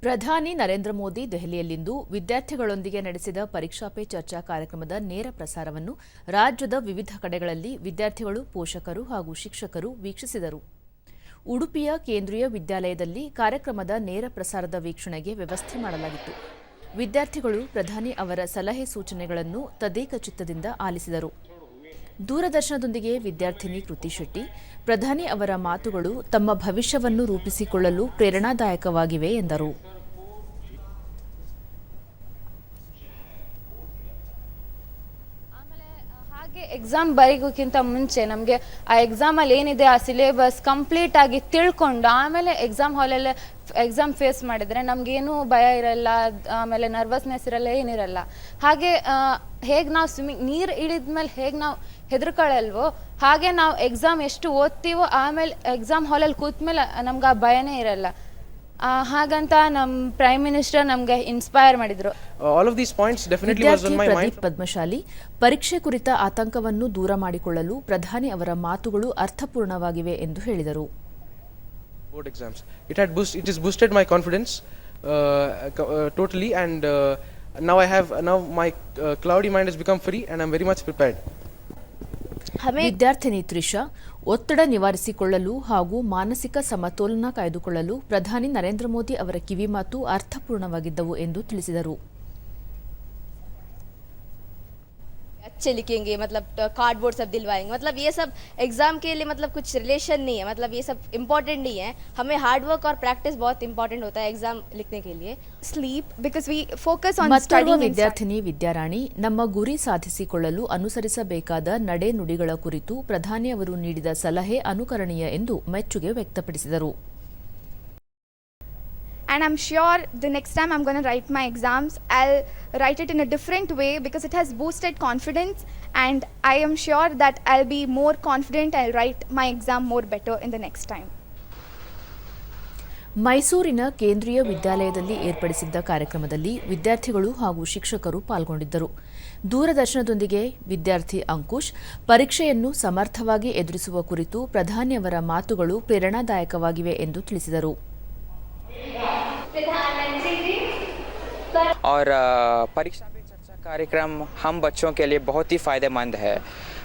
ಪ್ರಧಾನಿ ನರೇಂದ್ರ ಮೋದಿ ದೆಹಲಿಯಲ್ಲಿಂದು ವಿದ್ಯಾರ್ಥಿಗಳೊಂದಿಗೆ ನಡೆಸಿದ ಪರೀಕ್ಷಾ ಪೇ ಚರ್ಚಾ ಕಾರ್ಯಕ್ರಮದ ನೇರ ಪ್ರಸಾರವನ್ನು ರಾಜ್ಯದ ವಿವಿಧ ಕಡೆಗಳಲ್ಲಿ ವಿದ್ಯಾರ್ಥಿಗಳು, ಪೋಷಕರು ಹಾಗೂ ಶಿಕ್ಷಕರು ವೀಕ್ಷಿಸಿದರು. ಉಡುಪಿಯ ಕೇಂದ್ರೀಯ ವಿದ್ಯಾಲಯದಲ್ಲಿ ಕಾರ್ಯಕ್ರಮದ ನೇರ ಪ್ರಸಾರದ ವೀಕ್ಷಣೆಗೆ ವ್ಯವಸ್ಥೆ ಮಾಡಲಾಗಿತ್ತು. ವಿದ್ಯಾರ್ಥಿಗಳು, ಪ್ರಧಾನಿ ಅವರ ಸಲಹೆ ಸೂಚನೆಗಳನ್ನು ತದೇಕ ಚಿತ್ತದಿಂದ ಆಲಿಸಿದರು. ದೂರದರ್ಶನದೊಂದಿಗೆ ವಿದ್ಯಾರ್ಥಿನಿ ಕೃತಿ ಶೆಟ್ಟಿ ಪ್ರಧಾನಿ ಅವರ ಮಾತುಗಳು ತಮ್ಮ ಭವಿಷ್ಯವನ್ನು ರೂಪಿಸಿಕೊಳ್ಳಲು ಪ್ರೇರಣಾದಾಯಕವಾಗಿವೆ ಎಂದರು ಆಮೇಲೆ ಆ, ಹಾಗೆ ಎಕ್ಸಾಮ್ ಬರೀಗೋಕ್ಕಿಂತ ಮುಂಚೆ ನಮಗೆ ಆ ಎಕ್ಸಾಮಲ್ಲಿ ಏನಿದೆ, ಆ ಸಿಲೆಬಸ್ ಕಂಪ್ಲೀಟ್ ಆಗಿ ತಿಳ್ಕೊಂಡು ಆಮೇಲೆ ಎಕ್ಸಾಮ್ ಹಾಲಲ್ಲೇ ಎಕ್ಸಾಮ್ ಫೇಸ್ ಮಾಡಿದರೆ ನಮಗೇನು ಭಯ ಇರಲ್ಲ, ಆಮೇಲೆ ನರ್ವಸ್ನೆಸ್ ಇರಲ್ಲ, ಏನಿರಲ್ಲ. ಹಾಗೆ ಹೇಗೆ ನಾವು ಸ್ವಿಮ್ಮಿಂಗ್ ನೀರು ಇಳಿದ್ಮೇಲೆ ಹೇಗೆ ನಾವು ಹೆದರ್ಕೊಳ್ಳಲ್ವೋ ಹಾಗೆ ನಾವು ಎಕ್ಸಾಮ್ ಎಷ್ಟು ಓದ್ತೀವೋ, ಆಮೇಲೆ ಎಕ್ಸಾಮ್ ಹಾಲಲ್ಲಿ ಕೂತ್ಮೇಲೆ ನಮ್ಗೆ ಆ ಭಯನೇ ಇರಲ್ಲ. ಹಾಗಂತ ನಮ್ಮ ಪ್ರೈಮ್ ಮಿನಿಸ್ಟರ್ ನಮಗೆ ಇನ್ಸ್ಪೈರ್ ಮಾಡಿದ್ರು. All of these points definitely was on my mind Padmashali ಪರೀಕ್ಷೆ ಕುರಿತ ಆತಂಕವನ್ನು ದೂರ ಮಾಡಿಕೊಳ್ಳಲು ಪ್ರಧಾನಿ ಅವರ ಮಾತುಗಳು ಅರ್ಥಪೂರ್ಣವಾಗಿವೆ ಎಂದು ಹೇಳಿದರು. Board exams it had boost it is boosted my confidence totally and now I have now my cloudy mind is become free and I am very much prepared ವಿದ್ಯಾರ್ಥಿನಿ ತ್ರಿಷಾ ಒತ್ತಡ ನಿವಾರಿಸಿಕೊಳ್ಳಲು ಹಾಗೂ ಮಾನಸಿಕ ಸಮತೋಲನ ಕಾಯ್ದುಕೊಳ್ಳಲು ಪ್ರಧಾನಿ ನರೇಂದ್ರ ಮೋದಿ ಅವರ ಕಿವಿಮಾತು ಅರ್ಥಪೂರ್ಣವಾಗಿದ್ದವು ಎಂದು ತಿಳಿಸಿದರು. अच्छे लिखेंगे मतलब कार्डबोर्ड सब दिलवाएंगे मतलब ये सब एग्जाम के लिए मतलब कुछ रिलेशन नहीं है मतलब ये सब इम्पोर्टेंट नहीं है हमें हार्ड वर्क और प्रैक्टिस बहुत इंपॉर्टेंट होता है एग्जाम लिखने के लिए sleep because we focus on ಮತ್ತೋರ್ವ studying and studying. ವಿದ್ಯಾರ್ಥಿನಿ ವಿದ್ಯಾರಾಣಿ ನಮ್ಮ ಗುರಿ ಸಾಧಿಸಿಕೊಳ್ಳಲು ಅನುಸರಿಸಬೇಕಾದ ನಡೆ ನುಡಿಗಳ ಕುರಿತು ಪ್ರಧಾನಿ ಅವರು ನೀಡಿದ ಸಲಹೆ ಅನುಕರಣೀಯ ಎಂದು ಮೆಚ್ಚುಗೆ ವ್ಯಕ್ತಪಡಿಸಿದರು and i'm sure the next time i'm going to write my exams i'll write it in a different way because it has boosted confidence and i am sure that i'll be more confident i'll write my exam more better in the next time ಮೈಸೂರಿನ ಕೇಂದ್ರೀಯ ವಿದ್ಯಾಲಯದಲ್ಲಿ ಏರ್ಪಡಿಸಿದ್ದ ಕಾರ್ಯಕ್ರಮದಲ್ಲಿ ವಿದ್ಯಾರ್ಥಿಗಳು ಹಾಗೂ ಶಿಕ್ಷಕರು ಪಾಲ್ಗೊಂಡಿದ್ದರು ದೂರದರ್ಶನದೊಂದಿಗೆ ವಿದ್ಯಾರ್ಥಿ ಅಂಕುಶ್ ಪರೀಕ್ಷೆಯನ್ನು ಸಮರ್ಥವಾಗಿ ಎದುರಿಸುವ ಕುರಿತು ಪ್ರಧಾನಿಯವರ ಮಾತುಗಳು ಪ್ರೇರಣಾದಾಯಕವಾಗಿವೆ ಎಂದು ತಿಳಿಸಿದರು और परीक्षा पे चर्चा कार्यक्रम हम बच्चों के लिए बहुत ही फ़ायदेमंद है।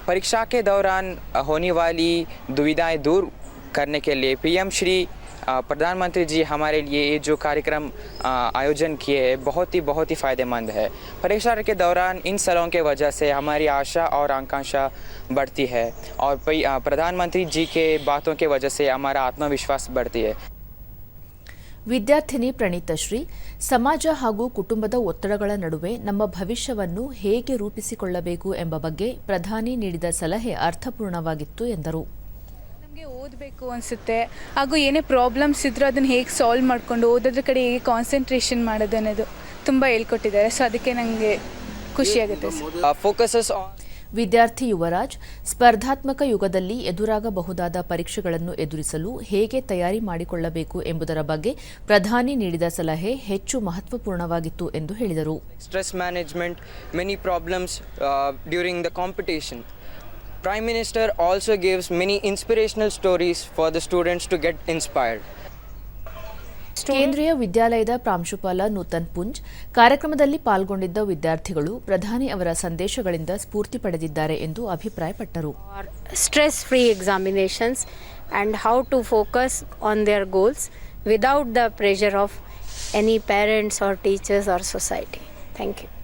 परीक्षा के दौरान होने वाली दुविधाएँ दूर करने के लिए पीएम श्री प्रधानमंत्री जी हमारे लिए ये जो कार्यक्रम आयोजन किए हैं, बहुत ही बहुत ही फ़ायदेमंद है। परीक्षा के दौरान इन सलों के वजह से हमारी आशा और आकांक्षा बढ़ती है और प्रधानमंत्री जी के बातों के वजह से हमारा आत्मविश्वास बढ़ती है। ವಿದ್ಯಾರ್ಥಿನಿ ಪ್ರಣೀತಶ್ರೀ ಸಮಾಜ ಹಾಗೂ ಕುಟುಂಬದ ಒತ್ತಡಗಳ ನಡುವೆ ನಮ್ಮ ಭವಿಷ್ಯವನ್ನು ಹೇಗೆ ರೂಪಿಸಿಕೊಳ್ಳಬೇಕು ಎಂಬ ಬಗ್ಗೆ ಪ್ರಧಾನಿ ನೀಡಿದ ಸಲಹೆ ಅರ್ಥಪೂರ್ಣವಾಗಿತ್ತು ಎಂದರು. ನಮಗೆ ಓದಬೇಕು ಅನಿಸುತ್ತೆ. ಹಾಗೂ ಏನೇ ಪ್ರಾಬ್ಲಮ್ಸ್ ಇದ್ರೂ ಅದನ್ನು ಹೇಗೆ ಸಾಲ್ವ್ ಮಾಡಿಕೊಂಡು ಓದೋದ್ರ ಕಡೆ ಹೇಗೆ ಕಾನ್ಸಂಟ್ರೇಷನ್ ಮಾಡೋದು ಅನ್ನೋದು ತುಂಬ ಹೇಳ್ಕೊಟ್ಟಿದ್ದಾರೆ. ಸೊ ಅದಕ್ಕೆ ನನಗೆ ಖುಷಿಯಾಗುತ್ತೆ ವಿದ್ಯಾರ್ಥಿ ಯುವರಾಜ್, ಸ್ಪರ್ಧಾತ್ಮಕ ಯುಗದಲ್ಲಿ ಎದುರಾಗಬಹುದಾದ ಪರೀಕ್ಷೆಗಳನ್ನು ಎದುರಿಸಲು ಹೇಗೆ ತಯಾರಿ ಮಾಡಿಕೊಳ್ಳಬೇಕು ಎಂಬುದರ ಬಗ್ಗೆ ಪ್ರಧಾನಿ ನೀಡಿದ ಸಲಹೆ ಹೆಚ್ಚು ಮಹತ್ವಪೂರ್ಣವಾಗಿತ್ತು ಎಂದು ಹೇಳಿದರು. Stress management many problems during the competition prime minister also gives many inspirational stories for the students to get inspired Kendriya ವಿದ್ಯಾಲಯದ ಪ್ರಾಂಶುಪಾಲ ನೂತನ್ ಪುಂಜ್ ಕಾರ್ಯಕ್ರಮದಲ್ಲಿ ಪಾಲ್ಗೊಂಡಿದ್ದ ವಿದ್ಯಾರ್ಥಿಗಳು ಪ್ರಧಾನಿ ಅವರ ಸಂದೇಶಗಳಿಂದ ಸ್ಫೂರ್ತಿ ಪಡೆದಿದ್ದಾರೆ ಎಂದು ಅಭಿಪ್ರಾಯಪಟ್ಟರು. Stress free examinations and how to focus on their goals without the pressure of any parents or teachers or society thank you